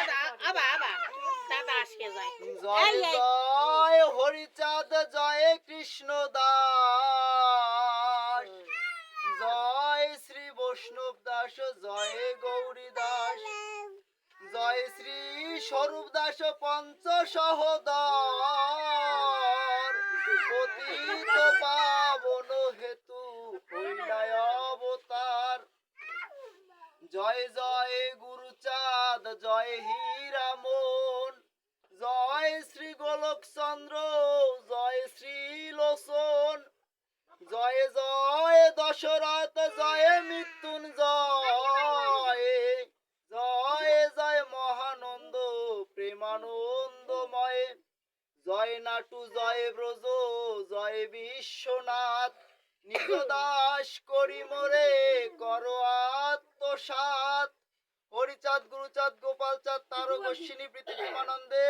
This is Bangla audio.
দাদা আবা আবা। দাদা আজকে যায়। জয়। জয় হরিচাঁদ জয় কৃষ্ণ দাস জয় শ্রী বৈষ্ণব দাস জয় গৌরী দাস। জয় শ্রী স্বরূপ দাস পঞ্চ সহদর। পতিত পাবন হেতু হইলায় অবতার। জয় জয় গুরুচাঁদ জয় হীরামন জয় শ্রী গোলক চন্দ্র জয় শ্রী লোচন, জয় জয় দশরথ, জয় মৃত্যুঞ্জয়, জয় জয় মহানন্দ প্রেমানন্দময়, জয় নাটু, জয় ব্রজ, জয় বিশ্বনাথ নিকদাস করি মোরে, কর আত্মসাত হরিচাঁদ গুরুচাঁদ গোপাল চাঁদ তারক অশ্বিনী পৃথিবী আনন্দে